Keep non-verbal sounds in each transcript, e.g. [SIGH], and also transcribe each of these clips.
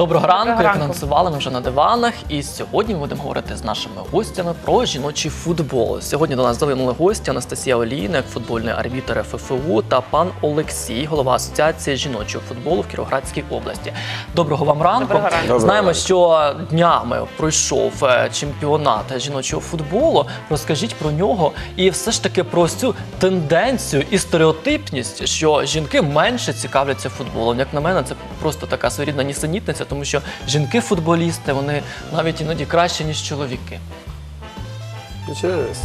Доброго ранку, як ранку. анонсували ми вже на диванах. І сьогодні ми будемо говорити з нашими гостями про жіночий футбол. Сьогодні до нас залинули гості Анастасія Олійник, футбольний арбітр ФФУ та пан Олексій, голова асоціації жіночого футболу в Кіровоградській області. Доброго вам ранку. Доброго ранку. Знаємо, що днями пройшов е, чемпіонат жіночого футболу. Розкажіть про нього і все ж таки про цю тенденцію і стереотипність, що жінки менше цікавляться футболом. Як на мене, це просто така своєрідна нісенітниця, тому що жінки-футболісти вони навіть іноді краще ніж чоловіки. Началось.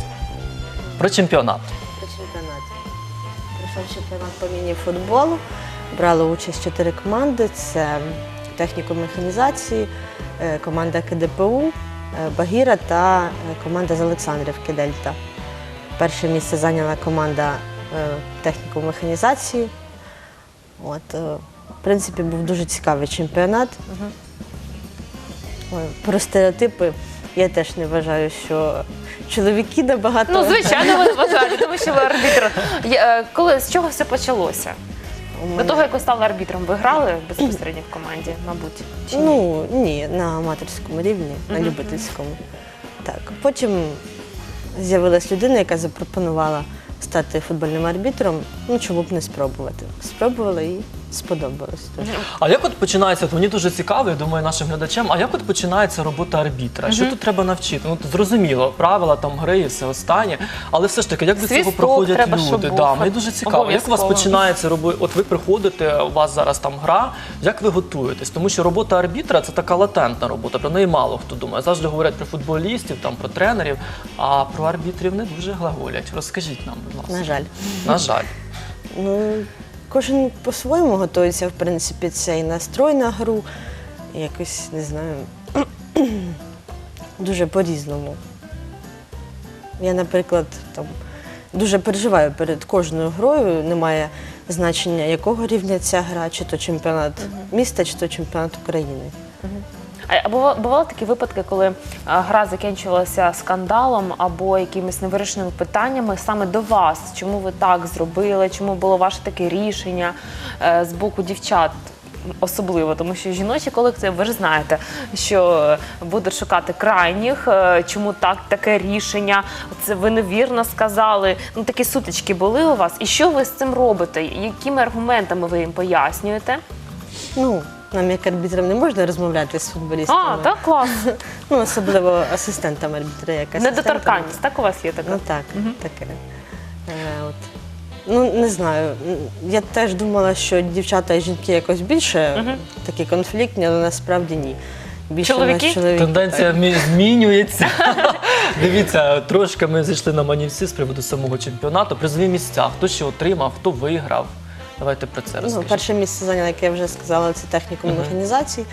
Про чемпіонат. По чемпіонаті. Прийшов чемпіонат по міні-футболу. Брали участь чотири команди: це техніку механізації, е, команда КДПУ, е, Багіра та е, команда з Олександрівки Дельта. Перше місце зайняла команда техніку механізації. От, в принципі, був дуже цікавий чемпіонат. Ой, Про стереотипи я теж не вважаю, що чоловіки набагато. Ну, звичайно, ви не вважаєте, тому що ви арбітр. Я, е, Коли з чого все почалося? У До мене- того, як ви стали арбітром, ви грали безпосередньо в команді, мабуть. Чи ні? Ну ні, на аматорському рівні, на Мгм. любительському. Так. Потім з'явилась людина, яка запропонувала стати футбольним арбітром. Ну чому б не спробувати? Спробувала і сподобалось. дуже. А як от починається? От мені дуже цікаво, я думаю, нашим глядачам. А як от починається робота арбітра? Що тут треба навчити? Ну зрозуміло, правила там гри і все останнє. Але все ж таки, як до цього Свисток проходять треба, щоб люди? був. Да, мені дуже цікаво. Як у вас Обов'язково. починається робота? От ви приходите, у вас зараз там гра. Як ви готуєтесь? Тому що робота арбітра це така латентна робота. Про неї мало хто думає. Завжди говорять про футболістів, там про тренерів, а про арбітрів не дуже глаголять. Розкажіть нам, будь ласка. На жаль. На жаль. Ну, кожен по-своєму готується, в принципі, це і настрой на гру, і якось, не знаю, [CLEARS THROAT] дуже по-різному. Я, наприклад, там дуже переживаю перед кожною грою, немає значення, якого рівня ця гра, чи то чемпіонат міста, чи то чемпіонат України. А а бува- бували такі випадки, коли гра закінчувалася скандалом або якимись невирішеними питаннями саме до вас? Чому ви так зробили? Чому було ваше таке рішення е, з боку дівчат? Особливо, тому що жіночий колектив, ви ж знаєте, що будуть шукати крайніх, е, чому так таке рішення? Це ви невірно сказали. Ну такі сутички були у вас. І що ви з цим робите? Якими аргументами ви їм пояснюєте? Ну, нам як арбітрам не можна розмовляти з футболістами. А, так клас. [LAUGHS] Ну, особливо асистентам арбітра, як асистентам. Недоторканність, так у вас є така? Ну так, таке. Е, от. Ну, не знаю. Я теж думала, що дівчата і жінки якось більше такі конфліктні, але насправді ні. Більше Чоловіки? чоловіки. Тенденція так. змінюється. [LAUGHS] Дивіться, трошки ми зайшли на манівці з приводу самого чемпіонату. Призові місця. Хто ще отримав, хто виграв. Давайте про це Ну, перше місце зайняла, як я вже сказала, це технікум механізації.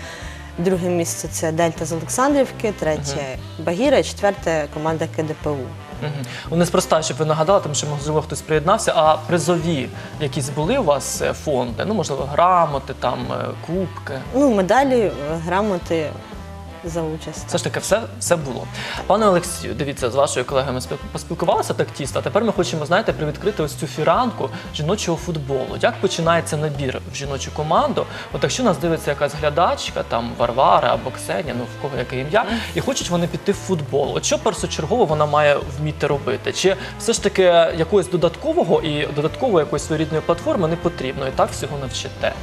Друге місце це Дельта з Олександрівки, третє Багіра, четверте команда КДПУ. Ну, неспроста, щоб ви нагадали, тому що можливо хтось приєднався. А призові якісь були у вас е, фонди? Ну, можливо, грамоти, там е, кубки. Ну, медалі, е, грамоти за участь. Все ж таки, все, все було. Пане Олексію, дивіться, з вашою колегою ми спіл- поспілкувалися так тісно. А тепер ми хочемо, знаєте, привідкрити ось цю фіранку жіночого футболу. Як починається набір в жіночу команду? От якщо нас дивиться якась глядачка, там Варвара або Ксенія, ну в кого яке ім'я, і хочуть вони піти в футбол. От що першочергово вона має вміти робити? Чи все ж таки якогось додаткового і додаткової якоїсь своєрідної платформи не потрібно, і так всього навчите?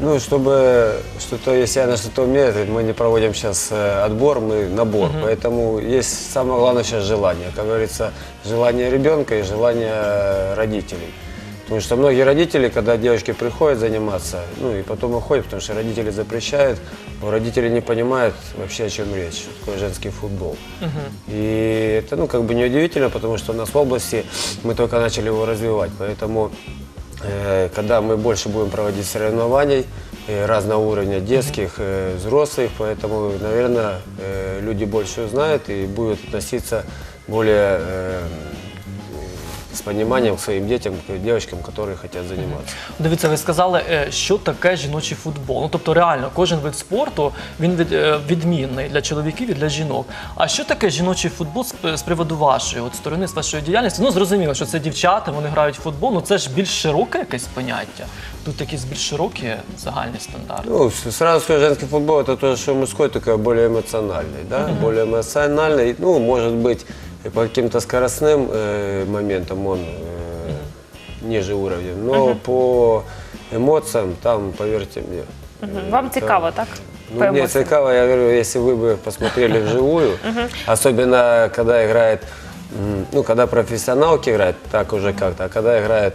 Ну, чтобы что-то, если она что-то умеет, мы не проводим сейчас э, отбор, мы набор. Поэтому есть самое главное сейчас желание. Как говорится, желание ребенка и желание э, родителей. Потому что многие родители, когда девочки приходят заниматься, ну и потом уходят, потому что родители запрещают, но родители не понимают вообще, о чем речь, что такое женский футбол. И это, ну, как бы неудивительно, потому что у нас в области мы только начали его развивать. Поэтому когда мы больше будем проводить соревнований э, разного уровня, детских, э, взрослых, поэтому, наверное, э, люди больше узнают и будут относиться более э, с пониманием к своим детям, к девочкам, которые хотят заниматься. Дивіться, ви сказали, е, що таке жіночий футбол. Ну тобто, реально, кожен вид спорту він від, е, відмінний для чоловіків і для жінок. А що таке жіночий футбол з, з приводу вашої от сторони, з вашої діяльності? Ну зрозуміло, що це дівчата, вони грають в футбол. Ну це ж більш широке якесь поняття. Тут якісь більш широкі загальні стандарти. Ну, с- сразу скажу, женский футбол это то, что мужской, только более эмоциональный, да, более эмоциональный. Ну, может быть, и по каким-то скоростным э, моментам он э, ниже уровня, но по эмоциям там, поверьте мне. э, Вам там- цікаво, так? Ну, По мне емоціям. цікаво, я говорю, если вы бы посмотрели [LAUGHS] вживую, особенно когда играет, м, ну, когда профессионалки играют, так уже как-то, а когда играет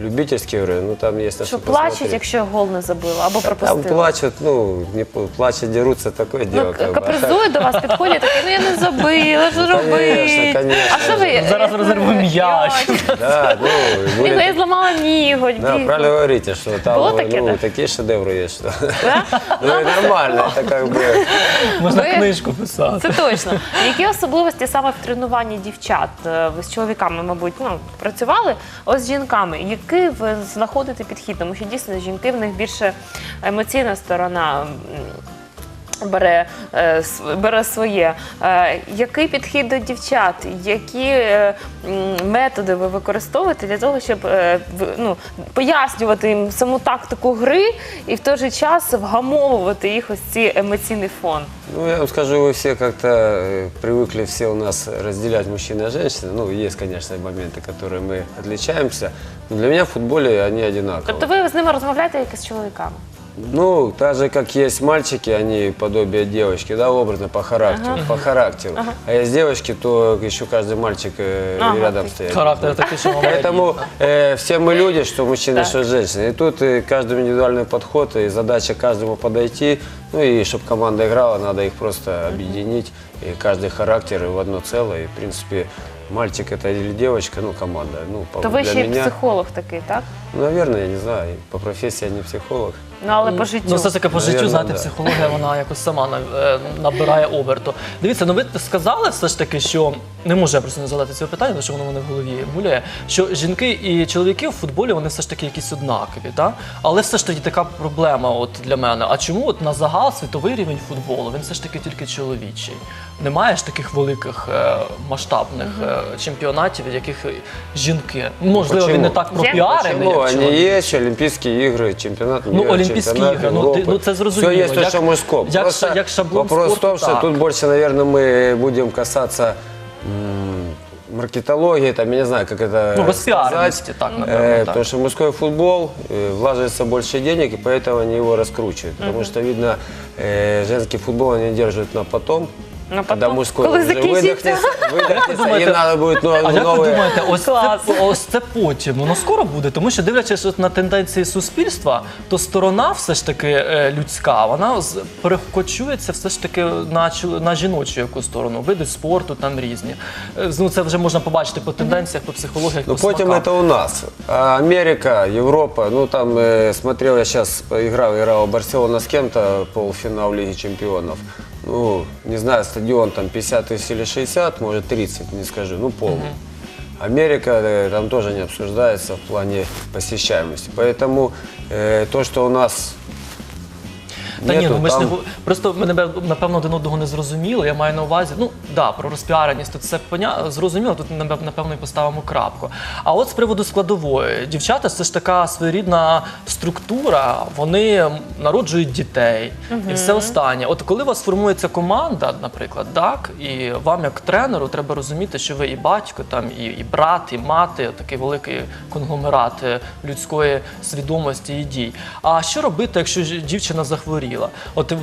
любительские игры, ну, там есть на Що что плачуть, посмотреть. якщо гол не забили або Там пропустили? плачут, ну, не п- плачут, дерутся, такое дело. Ну, как бы. капризують до вас, підходять, такі, ну я не забила, що Конечно, робити? конечно. А що ви? Зараз розірву м'яч. [LAUGHS] Да, ну, Ні, ну, я были... зламала ніготь, Да, біг. правильно говорите, что там Было такие, ну, да? такие шедевры есть, что... [LAUGHS] Да? Ну, и нормально, это как бы... Можна Ви- книжку писати. Це точно. Які особливості саме в тренуванні дівчат? Е, Ви з чоловіками, мабуть, ну, працювали, ось з жінками. Який ви знаходити підхід? Тому що дійсно жінки в них більше емоційна сторона. м, Бере, е, с- бере своє. Е, Який підхід до дівчат? Які е, м, методи ви використовуєте для того, щоб е, в- ну, пояснювати їм саму тактику гри і в той же час вгамовувати їх ось цей емоційний фон? Ну, я вам скажу, вы все как-то э, привыкли все у нас разделять мужчин и женщин. Ну, есть, конечно, моменты, которые мы отличаемся. Но для меня в футболе они одинаковые. Тобто ви з ними розмовляєте як з чоловіками? Ну, так же, как есть мальчики, они подобие девочки, да, образно, по характеру, по характеру. А есть девочки, то еще каждый мальчик э, Ага, рядом ты- стоит. Характер такий, що Поэтому э, все мы люди, что мужчины, Так. что женщины. И тут э, каждому индивидуальный подход, и задача каждому подойти. Ну и чтобы команда играла, надо их просто объединить. И каждый характер в одно целое. И, в принципе, мальчик это или девочка, ну, команда. Ну, по- То ви для ще й меня, психолог такий, так? ну, наверное, я не знаю, по профессии я не психолог. Ну але по життю. Ну, все ж таки по життю, знаєте, да. психологія вона якось сама на- е, набирає оберту. Дивіться, ну ви сказали все ж таки, що не можу я просто не задати цього питання, тому що воно в мене в голові муляє. Що жінки і чоловіки в футболі вони все ж таки якісь однакові, так? Але все ж таки така проблема от для мене. А чому от на загал світовий рівень футболу він все ж таки тільки чоловічий? Немає ж таких великих е, масштабних е, чемпіонатів, в яких жінки. Можливо, він не Почему? так Є? пропіарений, Почему? як Они чоловік. есть, Олимпийские игры, чемпионат Ну, мира, Олимпийские чемпионат игры, ну, ты- Европы. ну, это зрозуміло. Все есть то, Як- что мужском. як Просто ша- як шаблон вопрос в спорту, том, что так. тут больше, наверное, мы будем касаться м, маркетологии, там, я не знаю, как это Ну, сказать. безпіарності, так, Э, напевно. так. Потому что мужской футбол э, влаживается больше денег, и поэтому они его раскручивают. Потому что, видно, э, женский футбол они держат на потом. На Когда потом? мужской Коли уже закінчиться? выдохнется, [LAUGHS] выдохнется, думаєте, им надо будет А новые, як ви новые думаєте, ось це, Клас. ось це потім? Воно скоро буде, тому що дивлячись от на тенденції суспільства, то сторона все ж таки е, людська, вона з- перекочується все ж таки на, чол- на жіночу яку сторону. Види спорту там різні. Е, Ну це вже можна побачити по тенденціях, по психологіях. Ну, по потім смакам. это у нас. А Америка, Европа, ну там э, смотрел, я сейчас играл, играл Барселона с кем-то, полуфинал Лиги Чемпионов. Ну, не знаю, стадион там 50 тысяч или 60, может 30, не скажу, ну полный. Америка э, там тоже не обсуждается в плане посещаемости. Поэтому э, то, что у нас Та ні, ну ми ж не просто ми напев- напевно один одного не зрозуміли. Я маю на увазі, ну да, про розпіареність тут це поня... зрозуміло. Тут напев- напевно і поставимо крапку. А от з приводу складової, дівчата це ж така своєрідна структура. Вони народжують дітей і все останнє. От коли у вас формується команда, наприклад, так, і вам як тренеру треба розуміти, що ви і батько, там і, і брат, і мати, такий великий конгломерат е, людської свідомості і дій. А що робити, якщо ж дівчина захворіла? От в-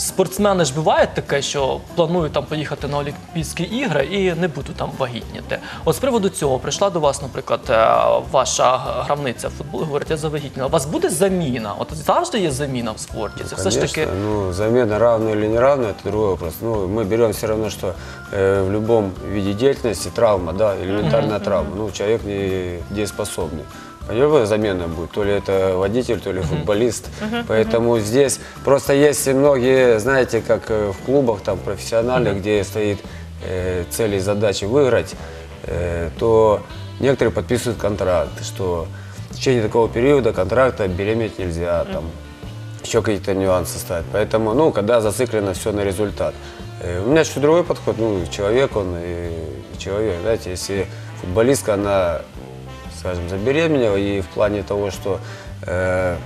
спортсмени ж буває таке, що планують там поїхати на Олімпійські ігри і не будуть там вагітніти. От з приводу цього прийшла до вас, наприклад, е, ваша гравниця футболу, говорить, я завагітніла. У вас буде заміна? От завжди є заміна в спорті. Це все ж Конечно, таки. ну, замена равная или не равная, это другой вопрос. Ну, мы берем все равно, что э, в любом виде деятельности травма, да, элементарная травма. Ну, человек не дееспособный. Понятно, замена будет. То ли это водитель, то ли футболист. Поэтому здесь просто есть многие, знаете, как э, в клубах там профессиональных, где стоит э, цель и задача выиграть, э, то некоторые подписывают контракт, что в течение такого периода контракта беременеть нельзя, там, еще какие-то нюансы ставят. Поэтому, ну, когда зациклено все на результат. Э, У меня чуть другой подход, ну, человек он и человек, знаете, если футболистка, она, скажем, забеременела, и в плане того, что, э,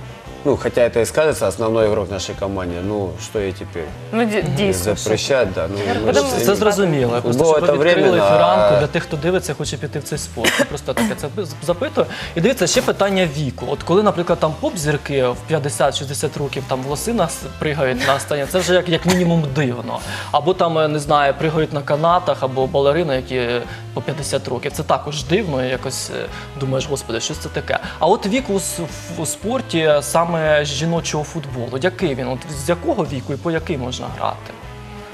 ну, хотя это и скажется, основной игрок нашей команде, ну, что ей теперь? Ну, ді- дійсно. що- Запрещать, да. Ну, Будемо же- Це зрозуміло. Я Просто Футбол щоб це відкрили временно, фіранку для тих, хто дивиться, хоче піти в цей спорт. Я Просто таке це запитую. І дивіться, ще питання віку. От коли, наприклад, там поп-зірки в 50-60 років там в лосинах пригають на стані, це вже як, як мінімум дивно. Або там, е, не знаю, пригають на канатах, або балерини, які по 50 років. Це також дивно, і якось е, думаєш, господи, що це таке. А от вік у, с- у спорті саме жіночого футболу, який він? От з якого віку і по який можна грати?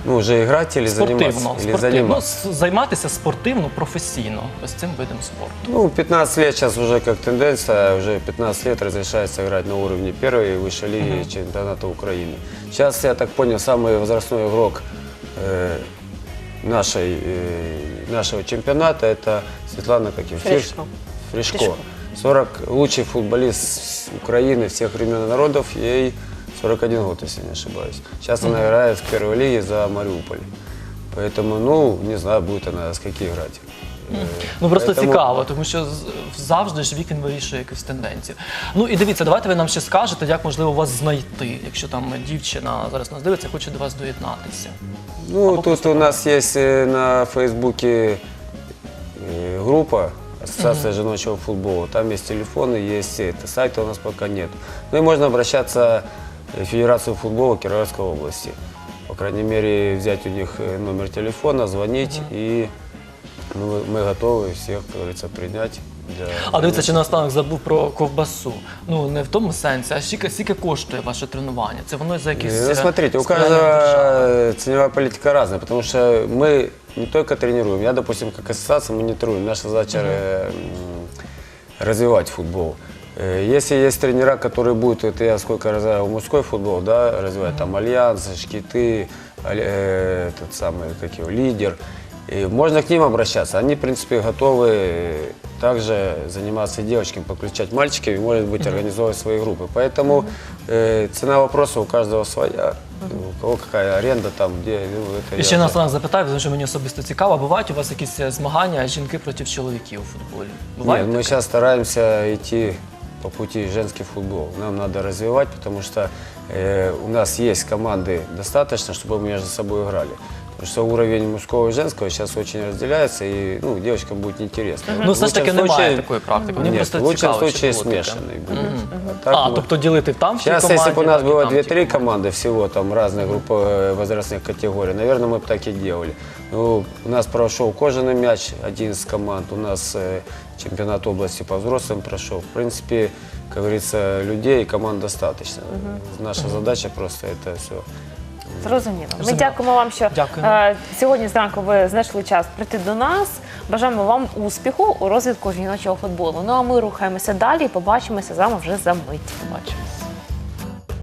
Ну, уже играть или Спортивно, заниматься? Или спортивно. Ну, заниматься? с- займатися спортивно, професійно ось цим видом спорту. Ну, 15 лет сейчас уже как тенденция, уже 15 лет разрешается играть на уровне первой и высшей лиги чемпионата Украины. Сейчас, я так понял, самый возрастной игрок э, нашей, э, нашего чемпионата это Светлана как ее? Фришко. Фришко. Фришко. 40 лучший футболист с Украины всех времен и народов, ей 41 год, если не ошибаюсь. Сейчас она играет в первой лиге за Мариуполь. Поэтому, ну, не знаю, будет она с каких играть. Э, Ну просто поэтому- цікаво, тому що з- завжди ж вік він вирішує якусь тенденцію. Ну і дивіться, давайте ви нам ще скажете, як можливо вас знайти, якщо там дівчина зараз нас дивиться, хоче до вас доєднатися. Ну, тут у нас есть э, на Фейсбуке э, группа Ассоциация женочего футбола. Там есть телефоны, есть это. Сайта у нас пока нет. Ну и можно обращаться в Федерацию футбола Кировоградской области. По крайней мере, взять у них э, номер телефона, звонить, и ну, мы- мы готовы всех, как говорится, принять. Для А дивіться, чи наостанок забув про ковбасу. Ну не в тому сенсі, а скільки, скільки коштує ваше тренування? Це воно за якісь. Ну, е, смотрите, у сприяння держави? каждого ценовая политика разная, потому что мы не только тренируем, я, допустим, как ассоциация, тренируем. Наша задача э, м, развивать футбол. Э, Если есть тренера, которые будут, это я сколько развивал мужской футбол, да, развивать там альянсы, шкиты, э, этот самый, как его, лидер, и можно к ним обращаться. Они, в принципе, готовы э, также заниматься девочками, подключать мальчиков и, может быть, организовывать свои группы. Поэтому э, цена вопроса у каждого своя. У кого какая аренда там, где, ну, это І я ще так- наостанок запитаю, тому що мені особисто цікаво, а бувають у вас якісь е, змагання жінки проти чоловіків у футболі? Буває Нет, мы таке? сейчас стараемся идти по пути женский футбол. Нам надо развивать, потому что э, у нас есть команды достаточно, чтобы мы между собой играли. Потому что уровень мужского и женского сейчас очень разделяется, и ну, девочкам будет неинтересно. Ну, В все ж таки лучшем немає случае- такої практики. Мені Нет, просто в лучшем цікаво, чи случае було таке. смешанный будет. А, так А, мы- тобто ділити там в тій Сейчас, команді, если бы у нас так і было там в тій 2-3 команді. команды всего, там разные группы э, возрастных категорий, наверное, мы бы так и делали. Ну, у нас прошел кожаный мяч, один из команд, у нас э, чемпионат области по взрослым прошел. В принципе, как говорится, людей и команд достаточно. Наша задача просто это все Зрозуміло. Ми Зрозуміло. дякуємо вам, що Дякуємо. е, сьогодні зранку ви знайшли час прийти до нас. Бажаємо вам успіху у розвитку жіночого футболу. Ну а ми рухаємося далі і побачимося з вами вже за мить. Бачимо.